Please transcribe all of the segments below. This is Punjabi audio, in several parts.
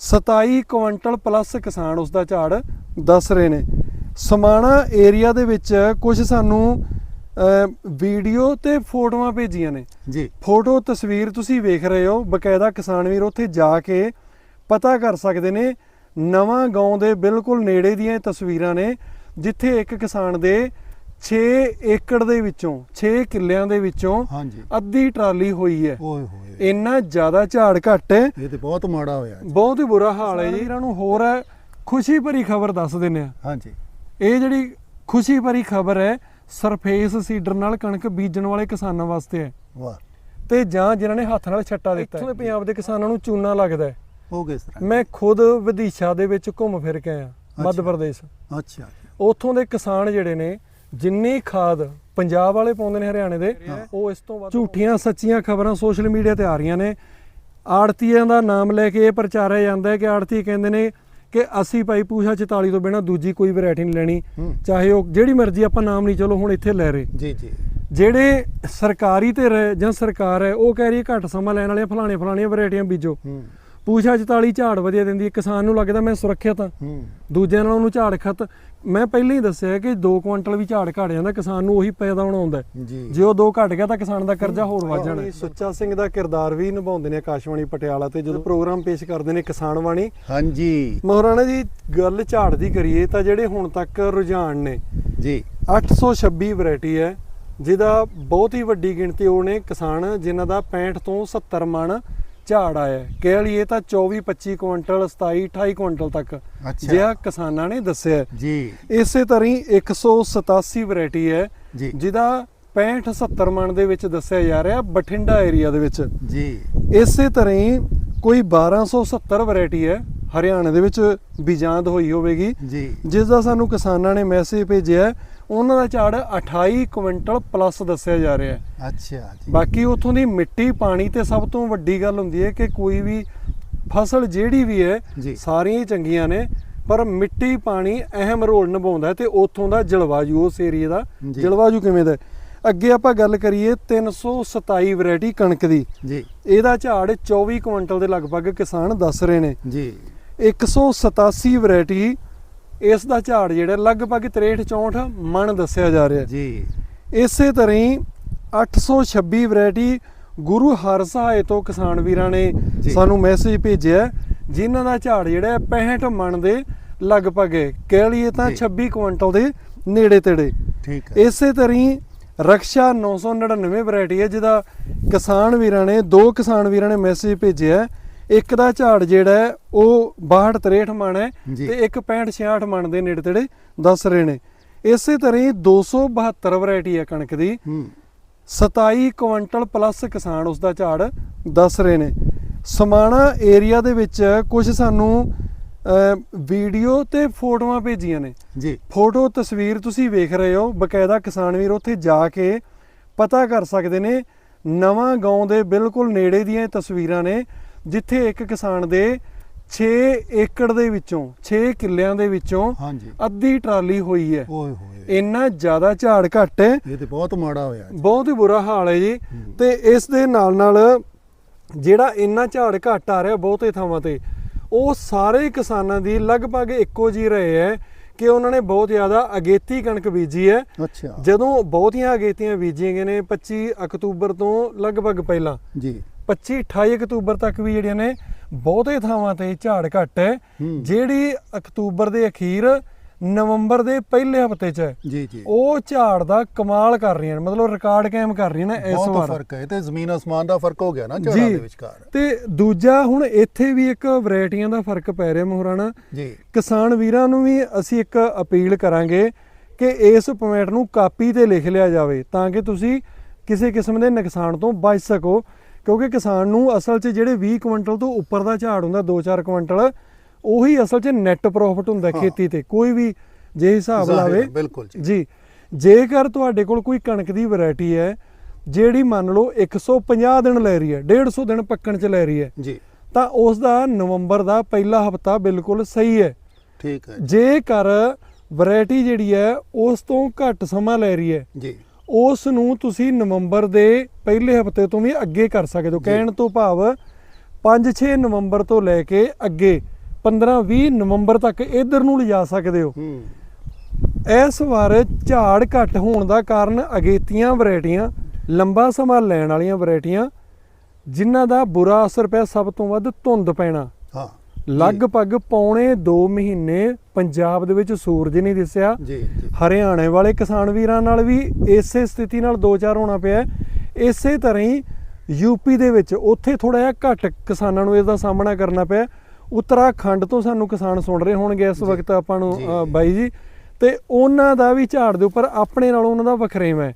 27 ਕੁਇੰਟਲ ਪਲੱਸ ਕਿਸਾਨ ਉਸ ਦਾ ਝਾੜ ਦੱਸ ਰਹੇ ਨੇ। ਸਮਾਣਾ ਏਰੀਆ ਦੇ ਵਿੱਚ ਕੁਝ ਸਾਨੂੰ ਵੀਡੀਓ ਤੇ ਫੋਟੋਆਂ ਭੇਜੀਆਂ ਨੇ। ਜੀ। ਫੋਟੋ ਤਸਵੀਰ ਤੁਸੀਂ ਵੇਖ ਰਹੇ ਹੋ ਬਕਾਇਦਾ ਕਿਸਾਨ ਵੀਰ ਉੱਥੇ ਜਾ ਕੇ ਪਤਾ ਕਰ ਸਕਦੇ ਨੇ। ਨਵਾਂ ਗਾਉਂ ਦੇ ਬਿਲਕੁਲ ਨੇੜੇ ਦੀਆਂ ਤਸਵੀਰਾਂ ਨੇ ਜਿੱਥੇ ਇੱਕ ਕਿਸਾਨ ਦੇ 6 ਏਕੜ ਦੇ ਵਿੱਚੋਂ 6 ਕਿੱਲਿਆਂ ਦੇ ਵਿੱਚੋਂ ਹਾਂਜੀ। ਅੱਧੀ ਟਰਾਲੀ ਹੋਈ ਹੈ। ਓਏ ਹੋਏ। ਇੰਨਾ ਜ਼ਿਆਦਾ ਝਾੜ ਘੱਟ ਹੈ। ਇਹ ਤੇ ਬਹੁਤ ਮਾੜਾ ਹੋਇਆ। ਬਹੁਤ ਹੀ ਬੁਰਾ ਹਾਲ ਹੈ ਜੀ। ਇਹਨਾਂ ਨੂੰ ਹੋਰ ਹੈ ਖੁਸ਼ੀ ਭਰੀ ਖਬਰ ਦੱਸ ਦਿੰਨੇ ਆ ਹਾਂਜੀ। ਇਹ ਜਿਹੜੀ ਖੁਸ਼ੀ ਭਰੀ ਖਬਰ ਹੈ ਸਰਫੇਸ ਸੀਡਰ ਨਾਲ ਕਣਕ ਬੀਜਣ ਵਾਲੇ ਕਿਸਾਨਾਂ ਵਾਸਤੇ ਹੈ। ਵਾਹ। ਤੇ ਜਾਂ ਜਿਨ੍ਹਾਂ ਨੇ ਹੱਥ ਨਾਲ ਛੱਟਾ ਦਿੱਤਾ ਇੱਥੋਂ ਦੇ ਪੰਜਾਬ ਦੇ ਕਿਸਾਨਾਂ ਨੂੰ ਚੂਨਾ ਲੱਗਦਾ ਹੈ। ਉਹ ਕਿਸ ਤਰ੍ਹਾਂ। ਮੈਂ ਖੁਦ ਵਿਦਿਸ਼ਾ ਦੇ ਵਿੱਚ ਘੁੰਮ ਫਿਰ ਕੇ ਆਇਆ ਮੱਧ। ਪ੍ਰਦੇਸ਼। ਅੱਛਾ। ਉੱਥੋਂ ਦੇ ਕਿਸਾਨ ਜਿਹੜੇ ਨੇ ਜਿੰਨੀ ਖਾਦ ਪੰਜਾਬ ਵਾਲੇ ਪਾਉਂਦੇ ਨੇ ਹਰਿਆਣੇ ਦੇ ਉਹ ਇਸ ਤੋਂ ਵੱਧ ਝੂਠੀਆਂ ਸੱਚੀਆਂ ਖਬਰਾਂ ਸੋਸ਼ਲ ਮੀਡੀਆ ਤੇ ਆ ਰਹੀਆਂ ਨੇ। ਆੜਤੀਆਂ ਦਾ ਨਾਮ ਲੈ ਕੇ ਇਹ ਪ੍ਰਚਾਰਿਆ ਜਾਂਦਾ ਹੈ ਕਿ ਆੜਤੀ ਕਹਿੰਦੇ ਨੇ ਕਿ ਅਸੀਂ ਭਾਈ ਪੂਸ਼ਾ 44 ਤੋਂ ਬਿਨਾ ਦੂਜੀ ਕੋਈ ਵੈਰਾਈਟੀ ਨਹੀਂ ਲੈਣੀ ਚਾਹੇ ਉਹ ਜਿਹੜੀ ਮਰਜ਼ੀ ਆਪਾਂ ਨਾਮ ਨਹੀਂ ਚਲੋ ਹੁਣ ਇੱਥੇ ਲੈ ਰਹੇ। ਜੀ ਜੀ। ਜਿਹੜੇ ਸਰਕਾਰੀ ਤੇ ਜਾਂ ਸਰਕਾਰ ਹੈ ਉਹ ਕਹਿ ਰਹੀ ਹੈ ਘੱਟ ਸਮਾਂ ਲੈਣ ਵਾਲੀਆਂ ਫਲਾਣੇ ਫਲਾਣੀਆਂ ਵੈਰਾਈਟੀਆਂ ਬੀਜੋ। ਪੂਛਾ 44 ਝਾੜ ਵਧੀਆ ਦਿੰਦੀ ਹੈ ਕਿਸਾਨ ਨੂੰ ਲੱਗਦਾ ਮੈਂ ਸੁਰੱਖਿਅਤ ਹੂੰ। ਦੂਜਿਆਂ ਨਾਲੋਂ ਉਹਨੂੰ ਝਾੜ ਖਤ ਮੈਂ ਪਹਿਲਾਂ ਹੀ ਦੱਸਿਆ ਕਿ 2 ਕੁਇੰਟਲ ਵੀ ਝਾੜ ਘਟ ਜਾਂਦਾ ਕਿਸਾਨ ਨੂੰ ਉਹੀ ਪੈਦਾ ਹੋਣਾ ਆਉਂਦਾ ਹੈ। ਜੀ। ਜੇ ਉਹ 2 ਘਟ ਗਿਆ ਤਾਂ ਕਿਸਾਨ ਦਾ ਕਰਜ਼ਾ ਹੋਰ ਵੱਧ ਜਾਣਾ ਸੁੱਚਾ ਸਿੰਘ ਦਾ ਕਿਰਦਾਰ ਵੀ ਨਿਭਾਉਂਦੇ ਨੇ ਆਕਾਸ਼ਵਾਣੀ ਪਟਿਆਲਾ ਤੇ ਜਦੋਂ ਪ੍ਰੋਗਰਾਮ ਪੇਸ਼ ਕਰਦੇ ਨੇ ਕਿਸਾਨ ਵਾਣੀ। ਹਾਂਜੀ। ਮਹਾਰਾਣਾ ਜੀ ਗੱਲ ਝਾੜ ਦੀ ਕਰੀਏ ਤਾਂ ਜਿਹੜੇ ਹੁਣ ਤੱਕ ਰੁਝਾਨ ਨੇ ਜੀ। 826 ਵੈਰਾਈਟੀ ਹੈ ਜਿਹਦਾ ਬਹੁਤ ਹੀ ਵੱਡੀ ਗਿਣਤੀ ਉਹ ਨੇ ਕਿਸਾਨ ਜਿਨ੍ਹਾਂ ਦਾ 65 ਤੋਂ 70 ਮਣ ਝਾੜ ਆਇਆ। ਕਹਿ ਲਈਏ ਤਾਂ 24 25 ਕੁਇੰਟਲ 27 28 ਕੁਇੰਟਲ ਤੱਕ ਅੱਛਾ ਜਿਹਾ ਕਿਸਾਨਾਂ ਨੇ ਦੱਸਿਆ। ਜੀ ਇਸੇ ਤਰ੍ਹਾਂ ਹੀ 187 ਵੈਰਾਈਟੀ ਹੈ ਜਿਹਦਾ 65 70 ਮਣ ਦੇ ਵਿੱਚ ਦੱਸਿਆ ਜਾ ਰਿਹਾ ਬਠਿੰਡਾ ਏਰੀਆ ਦੇ ਵਿੱਚ ਜੀ ਇਸੇ ਤਰ੍ਹਾਂ ਹੀ ਕੋਈ 1270 ਵੈਰਾਈਟੀ ਹੈ ਹਰਿਆਣਾ ਦੇ ਵਿੱਚ ਬੀਜਾਂਦ ਹੋਈ ਹੋਵੇਗੀ ਜੀ ਜਿਸ ਦਾ ਸਾਨੂੰ ਕਿਸਾਨਾਂ ਨੇ ਮੈਸੇਜ ਭੇਜਿਆ ਉਹਨਾਂ ਦਾ ਝਾੜ 28 ਕੁਇੰਟਲ ਪਲੱਸ ਦੱਸਿਆ ਜਾ ਰਿਹਾ ਹੈ ਅੱਛਾ ਜੀ ਬਾਕੀ ਉਥੋਂ ਦੀ ਮਿੱਟੀ ਪਾਣੀ ਤੇ ਸਭ ਤੋਂ ਵੱਡੀ ਗੱਲ ਹੁੰਦੀ ਹੈ ਕਿ ਕੋਈ ਵੀ ਫਸਲ ਜਿਹੜੀ ਵੀ ਹੈ। ਸਾਰੀਆਂ ਹੀ ਚੰਗੀਆਂ ਨੇ ਪਰ ਮਿੱਟੀ ਪਾਣੀ ਅਹਿਮ ਰੋਲ ਨਿਭਾਉਂਦਾ ਤੇ ਉਥੋਂ ਦਾ ਜਲਵਾਯੂ ਉਸ ਏਰੀਆ ਦਾ। ਜਲਵਾਯੂ ਕਿਵੇਂ ਦਾ ਹੈ? ਅੱਗੇ ਆਪਾਂ ਗੱਲ ਕਰੀਏ 327 ਵੈਰਾਈਟੀ ਕਣਕ ਦੀ। ਜੀ। ਇਹਦਾ ਝਾੜ 24 ਕੁਇੰਟਲ ਦੇ ਲਗਭਗ ਕਿਸਾਨ ਦੱਸ ਰਹੇ ਨੇ। ਜੀ। 187 ਵੈਰਾਈਟੀ ਇਸ ਦਾ ਝਾੜ ਜਿਹੜਾ ਲਗਭਗ 63 64 ਮਣ ਦੱਸਿਆ ਜਾ ਰਿਹਾ। ਜੀ। ਇਸੇ ਤਰ੍ਹਾਂ ਹੀ 826 ਵੈਰਾਈਟੀ ਗੁਰੂ ਹਰਸਹਾਏ ਤੋਂ ਕਿਸਾਨ ਵੀਰਾਂ ਨੇ। ਸਾਨੂੰ ਮੈਸੇਜ ਭੇਜਿਆ ਜਿਨ੍ਹਾਂ ਦਾ ਝਾੜ ਜਿਹੜਾ ਹੈ 65 ਮਣ ਦੇ ਲਗਭਗ ਹੈ। ਕਹਿ ਲਈਏ ਤਾਂ ਜੀ। 26 ਕੁਇੰਟਲ ਦੇ ਨੇੜੇ ਤੇੜੇ। ਠੀਕ ਹੈ। ਇਸੇ ਤਰ੍ਹਾਂ ਰਕਸ਼ਾ 999 ਵੈਰਾਈਟੀ ਹੈ ਜਿਹਦਾ ਕਿਸਾਨ ਵੀਰਾਂ ਨੇ ਦੋ ਕਿਸਾਨ ਵੀਰਾਂ ਨੇ ਮੈਸੇਜ ਭੇਜਿਆ। ਇੱਕ ਦਾ ਝਾੜ ਜਿਹੜਾ ਹੈ ਉਹ 62 63 ਮਣ ਹੈ। ਤੇ ਇੱਕ 65 66 ਮਣ ਦੇ ਨੇੜੇ ਤੇੜੇ ਦੱਸ ਰਹੇ ਨੇ ਇਸੇ ਤਰ੍ਹਾਂ ਹੀ 272 ਵੈਰਾਈਟੀ ਹੈ ਕਣਕ ਦੀ ਹੂੰ 27 ਕੁਇੰਟਲ ਪਲੱਸ ਕਿਸਾਨ ਉਸ ਦਾ ਝਾੜ ਦੱਸ ਰਹੇ ਨੇ ਸਮਾਣਾ ਏਰੀਆ ਦੇ ਵਿੱਚ ਕੁਝ ਸਾਨੂੰ ਵੀਡੀਓ ਤੇ ਫੋਟੋਆਂ ਭੇਜੀਆਂ ਨੇ। ਜੀ। ਫੋਟੋ ਤਸਵੀਰ ਤੁਸੀਂ ਵੇਖ ਰਹੇ ਹੋ ਬਕਾਇਦਾ ਕਿਸਾਨ ਵੀਰ ਉੱਥੇ ਜਾ ਕੇ ਪਤਾ ਕਰ ਸਕਦੇ ਨੇ ਨਵਾਂ ਗਾਉਂ ਦੇ ਬਿਲਕੁਲ ਨੇੜੇ ਦੀਆਂ ਤਸਵੀਰਾਂ ਨੇ ਜਿੱਥੇ ਇੱਕ ਕਿਸਾਨ ਦੇ 6 ਏਕੜ ਦੇ ਵਿੱਚੋਂ 6 ਕਿੱਲਿਆਂ ਦੇ ਵਿੱਚੋਂ ਹਾਂਜੀ। ਅੱਧੀ ਟਰਾਲੀ ਹੋਈ ਹੈ। ਓਏ ਹੋਏ। ਇੰਨਾ ਜ਼ਿਆਦਾ ਝਾੜ ਘੱਟ ਹੈ। ਇਹ ਤੇ ਬਹੁਤ ਮਾੜਾ ਹੋਇਆ। ਬਹੁਤ ਹੀ ਬੁਰਾ ਹਾਲ ਹੈ ਜੀ। ਤੇ ਇਸ ਦੇ ਨਾਲ ਨਾਲ ਜਿਹੜਾ ਇੰਨਾ ਝਾੜ ਘੱਟ ਆ ਰਿਹਾ ਬਹੁਤੇ ਥਾਵਾਂ ਤੇ ਉਹ ਸਾਰੇ ਕਿਸਾਨਾਂ ਦੀ ਲਗਭਗ ਇੱਕੋ ਜੀ ਰਹੇ ਹੈ ਕਿ ਉਹਨਾਂ ਨੇ ਬਹੁਤ ਜ਼ਿਆਦਾ ਅਗੇਤੀ ਕਣਕ ਬੀਜੀ ਹੈ। ਅੱਛਾ। ਜਦੋਂ ਬਹੁਤੀਆਂ ਅਗੇਤੀਆਂ ਬੀਜੀਆਂ ਗਏ ਨੇ 25 ਅਕਤੂਬਰ ਤੋਂ ਲਗਭਗ ਪਹਿਲਾਂ। ਜੀ। 25 28 ਅਕਤੂਬਰ ਤੱਕ ਵੀ ਜਿਹੜੀਆਂ ਨੇ ਬਹੁਤੇ ਥਾਵਾਂ ਤੇ ਝਾੜ ਘੱਟ ਹੈ। ਜਿਹੜੀ ਅਕਤੂਬਰ ਦੇ ਅਖੀਰ ਨਵੰਬਰ ਦੇ ਪਹਿਲੇ ਹਫ਼ਤੇ 'ਚ ਹੈ। ਜੀ ਜੀ। ਉਹ ਝਾੜ ਦਾ ਕਮਾਲ ਕਰ ਰਹੀਆਂ ਨੇ ਮਤਲਬ ਰਿਕਾਰਡ ਕਾਇਮ ਕਰ ਰਹੀਆਂ ਨੇ ਇਸ ਬਹੁਤ ਵਾਰ। ਫ਼ਰਕ ਹੈ ਤੇ ਜ਼ਮੀਨ ਅਸਮਾਨ ਦਾ ਫ਼ਰਕ ਹੋ ਗਿਆ ਨਾ ਝਾੜਾਂ ਦੇ ਵਿਚਕਾਰ। ਤੇ ਦੂਜਾ ਹੁਣ ਇੱਥੇ ਵੀ ਇੱਕ ਵੈਰਾਈਟੀਆਂ ਦਾ ਫ਼ਰਕ ਪੈ ਰਿਹਾ ਮੋਹਰਾਣਾ ਜੀ। ਕਿਸਾਨ ਵੀਰਾਂ ਨੂੰ ਵੀ ਅਸੀਂ ਇੱਕ ਅਪੀਲ ਕਰਾਂਗੇ ਕਿ ਇਸ ਪੁਆਇੰਟ ਨੂੰ ਕਾਪੀ ਤੇ ਲਿਖ ਲਿਆ ਜਾਵੇ ਤਾਂ ਕਿ ਤੁਸੀਂ ਕਿਸੇ ਕਿਸਮ ਦੇ ਨੁਕਸਾਨ ਤੋਂ ਬਚ ਸਕੋ ਕਿਉਂਕਿ ਕਿਸਾਨ ਨੂੰ ਅਸਲ 'ਚ ਜਿਹੜੇ 20 ਕੁਇੰਟਲ ਤੋਂ ਉੱਪਰ ਦਾ ਝਾੜ ਹੁੰਦਾ 2-4 ਕੁਇੰਟਲ ਉਹੀ ਅਸਲ 'ਚ ਨੈਟ ਪ੍ਰੋਫਿਟ ਹੁੰਦਾ। ਖੇਤੀ ਤੇ ਕੋਈ ਵੀ ਜੇ ਹਿਸਾਬ ਲਾਵੇ। ਬਿਲਕੁਲ ਜੀ। ਜੇਕਰ ਤੁਹਾਡੇ ਕੋਲ ਕੋਈ ਕਣਕ ਦੀ ਵੈਰਾਈਟੀ ਹੈ ਜਿਹੜੀ ਮੰਨ ਲਓ 150 ਦਿਨ ਲੈ ਰਹੀ ਹੈ 150 ਦਿਨ ਪੱਕਣ 'ਚ ਲੈ ਰਹੀ ਹੈ ਜੀ। ਤਾਂ ਉਸ ਦਾ ਨਵੰਬਰ ਦਾ ਪਹਿਲਾ ਹਫਤਾ ਬਿਲਕੁਲ ਸਹੀ ਹੈ। ਠੀਕ ਹੈ ਜੇਕਰ ਵੈਰਾਈਟੀ ਜਿਹੜੀ ਹੈ ਉਸ ਤੋਂ ਘੱਟ ਸਮਾਂ ਲੈ ਰਹੀ ਹੈ ਜੀ। ਉਸ ਨੂੰ ਤੁਸੀਂ ਨਵੰਬਰ ਦੇ ਪਹਿਲੇ ਹਫ਼ਤੇ ਤੋਂ ਵੀ ਅੱਗੇ ਕਰ ਸਕਦੇ ਹੋ। ਕਹਿਣ ਤੋਂ ਭਾਵ 5-6 ਨਵੰਬਰ ਤੋਂ ਲੈ ਕੇ ਅੱਗੇ 15-20 ਨਵੰਬਰ ਤੱਕ ਇਧਰ ਨੂੰ ਲਿਜਾ ਸਕਦੇ ਹੋ। ਹੂੰ। ਇਸ ਵਾਰ ਝਾੜ ਘੱਟ ਹੋਣ ਦਾ ਕਾਰਨ ਅਗੇਤੀਆਂ ਵੈਰਾਈਟੀਆਂ ਲੰਬਾ ਸਮਾਂ ਲੈਣ ਵਾਲੀਆਂ ਵੈਰਾਈਟੀਆਂ ਜਿਨ੍ਹਾਂ ਦਾ ਬੁਰਾ ਅਸਰ ਪਿਆ ਸਭ ਤੋਂ ਵੱਧ ਧੁੰਦ ਪੈਣਾ। ਹਾਂ। ਲਗਭਗ ਪੌਣੇ 2 ਮਹੀਨੇ ਪੰਜਾਬ ਦੇ ਵਿੱਚ ਸੂਰਜ ਨਹੀਂ ਦਿਸਿਆ। ਜੀ ਹਰਿਆਣੇ ਵਾਲੇ ਕਿਸਾਨ ਵੀਰਾਂ ਨਾਲ ਵੀ ਇਸੇ ਸਥਿਤੀ ਨਾਲ ਦੋ ਚਾਰ ਹੋਣਾ ਪਿਆ। ਇਸੇ ਤਰ੍ਹਾਂ ਹੀ ਯੂਪੀ ਦੇ ਵਿੱਚ ਉੱਥੇ ਥੋੜਾ ਜਿਹਾ ਘੱਟ ਕਿਸਾਨਾਂ ਨੂੰ ਇਸ ਦਾ ਸਾਹਮਣਾ ਕਰਨਾ ਪਿਆ। ਉੱਤਰਾਖੰਡ ਤੋਂ ਸਾਨੂੰ ਕਿਸਾਨ ਸੁਣ ਰਹੇ ਹੋਣਗੇ ਇਸ। ਵਕਤ ਆਪਾਂ ਨੂੰ ਬਾਈ ਜੀ। ਤੇ ਉਹਨਾਂ ਦਾ ਵੀ ਝਾੜ ਦੇ ਉੱਪਰ ਆਪਣੇ ਨਾਲੋਂ ਉਹਨਾਂ ਦਾ ਵਖਰੇਵਾ ਹੈ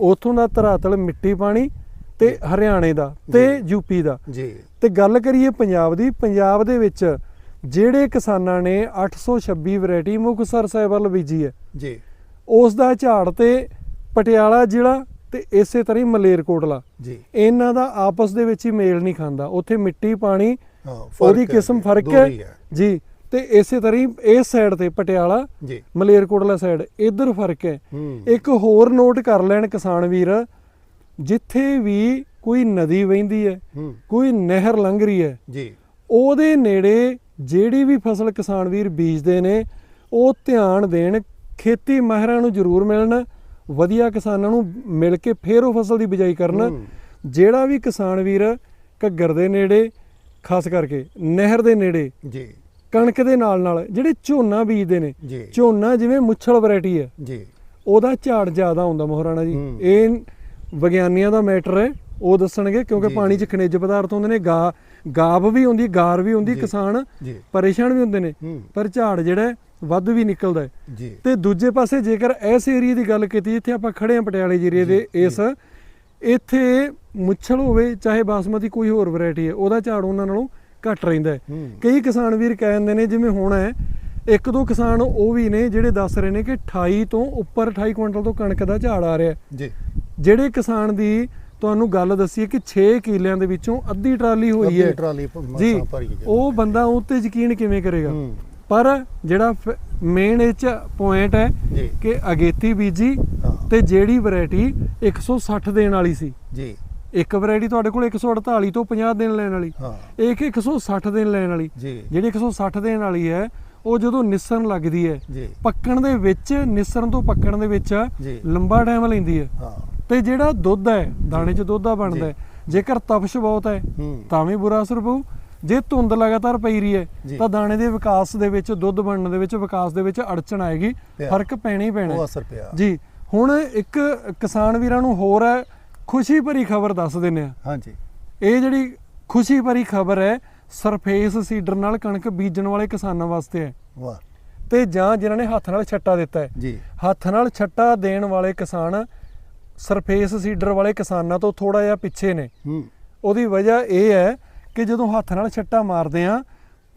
ਉੱਥੋਂ ਦਾ ਧਰਾਤਲ ਮਿੱਟੀ ਪਾਣੀ ਤੇ ਹਰਿਆਣੇ ਦਾ ਤੇ। ਯੂਪੀ ਦਾ। ਜੀ। ਤੇ ਗੱਲ ਕਰੀਏ ਪੰਜਾਬ ਦੀ ਪੰਜਾਬ ਦੇ ਵਿੱਚ ਜਿਹੜੇ ਕਿਸਾਨਾਂ ਨੇ 826 ਵੈਰਾਈਟੀ ਮੁਕਤਸਰ ਸਾਹਿਬ ਵੱਲ ਬੀਜੀ ਹੈ। ਜੀ। ਉਸ ਦਾ ਝਾੜ ਤੇ ਪਟਿਆਲਾ ਜ਼ਿਲ੍ਹਾ ਤੇ ਇਸੇ ਤਰ੍ਹਾਂ ਹੀ ਮਲੇਰਕੋਟਲਾ। ਜੀ। ਇਹਨਾਂ ਦਾ ਆਪਸ ਦੇ ਵਿੱਚ ਹੀ ਮੇਲ ਨਹੀਂ ਖਾਂਦਾ। ਉੱਥੇ ਮਿੱਟੀ ਪਾਣੀ ਉਹਦੀ ਕਿਸਮ ਫ਼ਰਕ ਹੈ। ਜੀ ਤੇ ਇਸੇ ਤਰ੍ਹਾਂ ਇਸ ਸਾਈਡ ਤੇ ਪਟਿਆਲਾ ਜੀ। ਮਲੇਰਕੋਟਲਾ ਸਾਈਡ ਇਧਰ ਫ਼ਰਕ ਹੈ। ਇੱਕ ਹੋਰ ਨੋਟ ਕਰ ਲੈਣ ਕਿਸਾਨ ਵੀਰ ਜਿੱਥੇ ਵੀ ਕੋਈ ਨਦੀ ਵਹਿੰਦੀ ਹੈ ਕੋਈ ਨਹਿਰ ਲੰਘ ਰਹੀ ਹੈ ਜੀ। ਉਹਦੇ ਨੇੜੇ ਜਿਹੜੀ ਵੀ ਫਸਲ ਕਿਸਾਨ ਵੀਰ ਬੀਜਦੇ ਨੇ ਉਹ ਧਿਆਨ ਦੇਣ ਖੇਤੀ ਮਾਹਿਰਾਂ ਨੂੰ ਜ਼ਰੂਰ ਮਿਲਣ ਵਧੀਆ ਕਿਸਾਨਾਂ ਨੂੰ ਮਿਲ ਕੇ ਫੇਰ ਉਹ ਫਸਲ ਦੀ ਬਿਜਾਈ ਕਰਨ। ਜਿਹੜਾ ਵੀ ਕਿਸਾਨ ਵੀਰ ਘੱਗਰ ਦੇ ਨੇੜੇ ਖਾਸ ਕਰਕੇ ਨਹਿਰ ਦੇ ਨੇੜੇ ਜੀ। ਕਣਕ ਦੇ ਨਾਲ ਨਾਲ ਜਿਹੜੇ ਝੋਨਾ ਬੀਜਦੇ ਨੇ ਜੀ। ਝੋਨਾ ਜਿਵੇਂ ਮੁੱਛਲ ਵੈਰਾਈਟੀ ਹੈ ਜੀ। ਉਹਦਾ ਝਾੜ ਜ਼ਿਆਦਾ ਹੁੰਦਾ ਮੋਹਰਾਣਾ ਜੀ। ਇਹ ਵਿਗਿਆਨੀਆਂ ਦਾ ਮੈਟਰ ਹੈ ਉਹ ਦੱਸਣਗੇ ਕਿਉਂਕਿ ਪਾਣੀ 'ਚ ਖਣਿਜ ਪਦਾਰਥ ਹੁੰਦੇ ਨੇ ਗਾ ਗਾਬ ਵੀ ਹੁੰਦੀ ਗਾਰ ਵੀ ਹੁੰਦੀ। ਕਿਸਾਨ ਪਰੇਸ਼ਾਨ ਵੀ ਹੁੰਦੇ ਨੇ ਪਰ ਝਾੜ ਜਿਹੜਾ ਵੱਧ ਵੀ ਨਿਕਲਦਾ ਤੇ ਦੂਜੇ ਪਾਸੇ ਜੇਕਰ ਇਸ ਏਰੀਆ ਦੀ ਗੱਲ ਕੀਤੀ ਜਿੱਥੇ ਆਪਾਂ ਖੜੇ ਹਾਂ ਪਟਿਆਲੇ ਏਰੀਏ ਦੇ ਇਸ ਇੱਥੇ ਮੁੱਛਲ ਹੋਵੇ ਚਾਹੇ ਬਾਸਮਤੀ ਕੋਈ ਹੋਰ ਵੈਰਾਈਟੀ ਹੈ ਉਹਦਾ ਝਾੜ ਉਹਨਾਂ ਨਾਲੋਂ ਘੱਟ ਰਹਿੰਦਾ ਹੈ। ਕਈ ਕਿਸਾਨ ਵੀਰ ਕਹਿ ਦਿੰਦੇ ਨੇ ਜਿਵੇਂ ਹੁਣ ਹੈ ਇੱਕ ਦੋ ਕਿਸਾਨ ਉਹ ਵੀ ਨੇ ਜਿਹੜੇ ਦੱਸ ਰਹੇ ਨੇ ਕਿ 28 ਤੋਂ ਉੱਪਰ 28 ਕੁਇੰਟਲ ਤੋਂ ਕਣਕ ਦਾ ਝਾੜ ਆ ਰਿਹਾ। ਜੀ। ਜਿਹੜੇ ਕਿਸਾਨ ਦੀ ਤੁਹਾਨੂੰ ਗੱਲ ਦੱਸੀ ਹੈ ਕਿ 6 ਕਿੱਲਿਆਂ ਦੇ ਵਿੱਚੋਂ ਅੱਧੀ ਟਰਾਲੀ ਹੋਈ ਹੈ। ਟਰਾਲੀ ਜੀ। ਉਹ ਬੰਦਾ ਉਹ ਤੇ ਯਕੀਨ ਕਿਵੇਂ ਕਰੇਗਾ? ਪਰ ਜਿਹੜਾ ਮੇਨ ਇਹ ਚ ਪੁਆਇੰਟ ਹੈ ਕਿ ਅਗੇਤੀ ਬੀਜੀ ਤੇ ਜਿਹੜੀ ਵੈਰਾਈਟੀ 160 ਦੇਣ ਵਾਲੀ ਸੀ। ਜੀ। ਇੱਕ ਵੈਰਾਈਟੀ ਤੁਹਾਡੇ ਕੋਲ 148 ਤੋਂ 50 ਦਿਨ ਲੈਣ ਵਾਲੀ ਹਾਂ। ਇੱਕ 160 ਦਿਨ ਲੈਣ ਵਾਲੀ। ਜਿਹੜੀ 160 ਦੇਣ ਵਾਲੀ ਹੈ ਉਹ ਜਦੋਂ ਨਿਸਰਨ ਲੱਗਦੀ ਹੈ ਪੱਕਣ ਦੇ ਵਿੱਚ ਨਿਸਰਨ ਤੋਂ ਪੱਕਣ ਦੇ ਵਿੱਚ ਲੰਬਾ ਟਾਈਮ ਲੈਂਦੀ ਹੈ। ਤੇ ਜਿਹੜਾ ਦੁੱਧ ਹੈ ਦਾਣੇ 'ਚ ਦੁੱਧ ਆ ਬਣਦਾ ਜੇਕਰ ਤਪਸ਼ ਬਹੁਤ ਹੈ ਤਾਂ ਵੀ ਬੁਰਾ ਅਸਰ ਪਊ। ਜੇ ਧੁੰਦ ਲਗਾਤਾਰ ਪਈ ਰਹੀ ਹੈ। ਤਾਂ ਦਾਣੇ ਦੇ ਵਿਕਾਸ ਦੇ ਵਿੱਚ ਦੁੱਧ ਬਣਨ ਦੇ ਵਿੱਚ ਵਿਕਾਸ ਦੇ ਵਿੱਚ ਅੜਚਣ ਆਏਗੀ। ਫ਼ਰਕ ਪੈਣਾ ਹੀ ਪੈਣਾ ਉਹ ਹੈ। ਅਸਰ ਪਿਆ। ਜੀ। ਹੁਣ ਇੱਕ ਕਿਸਾਨ ਵੀਰਾਂ ਨੂੰ ਹੋਰ ਹੈ ਖੁਸ਼ੀ ਭਰੀ ਖਬਰ ਦੱਸ ਦਿੰਨੇ ਆ। ਹਾਂਜੀ। ਇਹ ਜਿਹੜੀ ਖੁਸ਼ੀ ਭਰੀ ਖਬਰ ਹੈ ਸਰਫੇਸ ਸੀਡਰ ਨਾਲ ਕਣਕ ਬੀਜਣ ਵਾਲੇ ਕਿਸਾਨਾਂ ਵਾਸਤੇ ਹੈ। ਵਾਹ। ਤੇ ਜਾਂ ਜਿਨ੍ਹਾਂ ਨੇ ਹੱਥ ਨਾਲ ਛੱਟਾ ਦਿੱਤਾ ਹੈ। ਜੀ। ਹੱਥ ਨਾਲ ਛੱਟਾ ਦੇਣ ਵਾਲੇ ਕਿਸਾਨ ਸਰਫੇਸ ਸੀਡਰ ਵਾਲੇ ਕਿਸਾਨਾਂ ਤੋਂ ਥੋੜਾ ਜਿਹਾ ਪਿੱਛੇ ਨੇ। ਹੂੰ। ਉਹਦੀ ਵਜ੍ਹਾ ਇਹ ਹੈ ਕਿ ਜਦੋਂ ਹੱਥ ਨਾਲ ਛੱਟਾ ਮਾਰਦੇ ਆ